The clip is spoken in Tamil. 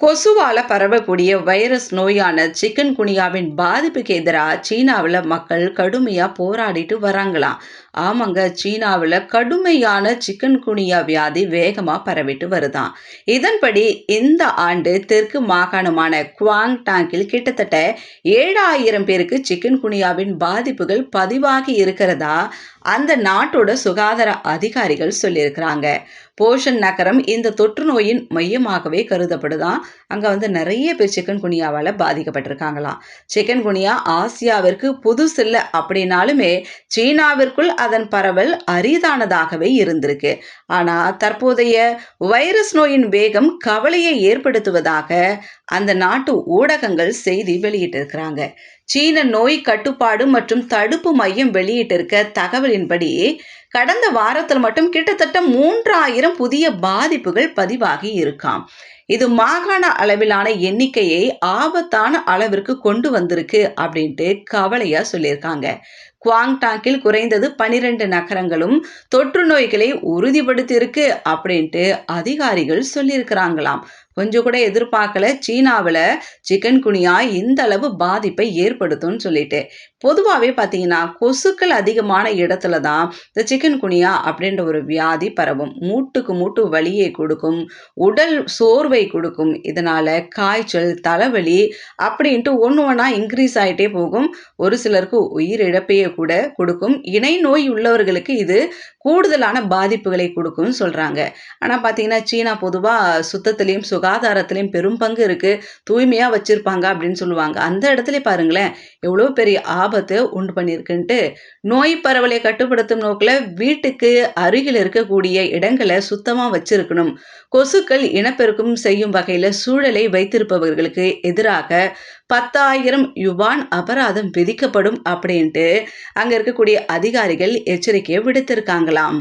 கொசுவால பரவக்கூடிய வைரஸ் நோயான சிக்கன் குனியாவின் பாதிப்புக்கு எதிராக சீனாவில் மக்கள் கடுமையாக போராடிட்டு வராங்களாம். ஆமாங்க சீனாவில் கடுமையான சிக்கன் குனியா வியாதி வேகமாக பரவிட்டு வருதான். இதன்படி இந்த ஆண்டு தெற்கு மாகாணமான குவாங் டாங்கில் கிட்டத்தட்ட ஏழாயிரம் பேருக்கு சிக்கன் குனியாவின் பாதிப்புகள் பதிவாகி இருக்கிறதா அந்த நாட்டோட சுகாதார அதிகாரிகள் சொல்லியிருக்கிறாங்க. போஷன் நகரம் இந்த தொற்று நோயின் மையமாகவே கருதப்படுதான். அங்கே வந்து நிறைய பேர் சிக்கன் குனியாவால் பாதிக்கப்பட்டிருக்காங்களாம். சிக்கன் குனியா ஆசியாவிற்கு புதுசில்லை அப்படின்னாலுமே சீனாவிற்குள் அதன் பரவல் அரிதானதாகவே இருந்திருக்கு. ஆனால் தற்போதைய வைரஸ் நோயின் வேகம் கவலையை ஏற்படுத்துவதாக அந்த நாட்டு ஊடகங்கள் செய்தி வெளியிட்டிருக்கிறாங்க. சீன நோய் கட்டுப்பாடு மற்றும் தடுப்பு மையம் வெளியிட்டிருக்க தகவலின்படி கடந்த வாரத்தில் மட்டும் கிட்டத்தட்ட மூன்றாயிரம் புதிய பாதிப்புகள் பதிவாகி இருக்காம். இது மாகாண அளவிலான எண்ணிக்கையை ஆபத்தான அளவிற்கு கொண்டு வந்திருக்கு அப்படின்ட்டு கவலையா சொல்லியிருக்காங்க. குவாங்டாங்கில் குறைந்தது பனிரெண்டு நகரங்களும் தொற்று நோய்களை உறுதிப்படுத்தியிருக்கு அப்படின்ட்டு அதிகாரிகள் சொல்லியிருக்கிறாங்களாம். கொஞ்சம் கூட எதிர்பார்க்கல. சீனாவில் சிக்கன் குனியா இந்த அளவு பாதிப்பை ஏற்படுத்தும்னு சொல்லிட்டு. பொதுவாகவே பார்த்தீங்கன்னா கொசுக்கள் அதிகமான இடத்துல தான் இந்த சிக்கன் குனியா அப்படின்ற ஒரு வியாதி பரவும். மூட்டுக்கு மூட்டு வலியை கொடுக்கும் உடல் சோர்வை கொடுக்கும். இதனால் காய்ச்சல் தலைவலி அப்படின்ட்டு ஒன்று ஒன்றா இன்க்ரீஸ் ஆகிட்டே போகும். ஒரு சிலருக்கு உயிரிழப்பையே கூட கொடுக்கும். இணை நோய் உள்ளவர்களுக்கு இது கூடுதலான பாதிப்புகளை கொடுக்கும்னு சொல்கிறாங்க ஆனால் பார்த்தீங்கன்னா சீனா பொதுவாக சுத்தத்துலேயும் சுகாதாரத்துலேயும் பெரும் பங்கு இருக்குது தூய்மையாக வச்சுருப்பாங்க அப்படின்னு சொல்லுவாங்க. அந்த இடத்துல பாருங்களேன் எவ்வளோ பெரிய ஆபத்து உண்டு பண்ணியிருக்குன்ட்டு நோய் பரவலை கட்டுப்படுத்தும் நோக்கில் வீட்டுக்கு அருகில் இருக்கக்கூடிய இடங்களை சுத்தமாக வச்சிருக்கணும். கொசுக்கள் இனப்பெருக்கம் செய்யும் வகையில் சூழலை வைத்திருப்பவர்களுக்கு எதிராக பத்தாயிரம் யுவான் அபராதம் விதிக்கப்படும் அப்படின்ட்டு அங்கே இருக்கக்கூடிய அதிகாரிகள் எச்சரிக்கையை விடுத்திருக்காங்களாம்.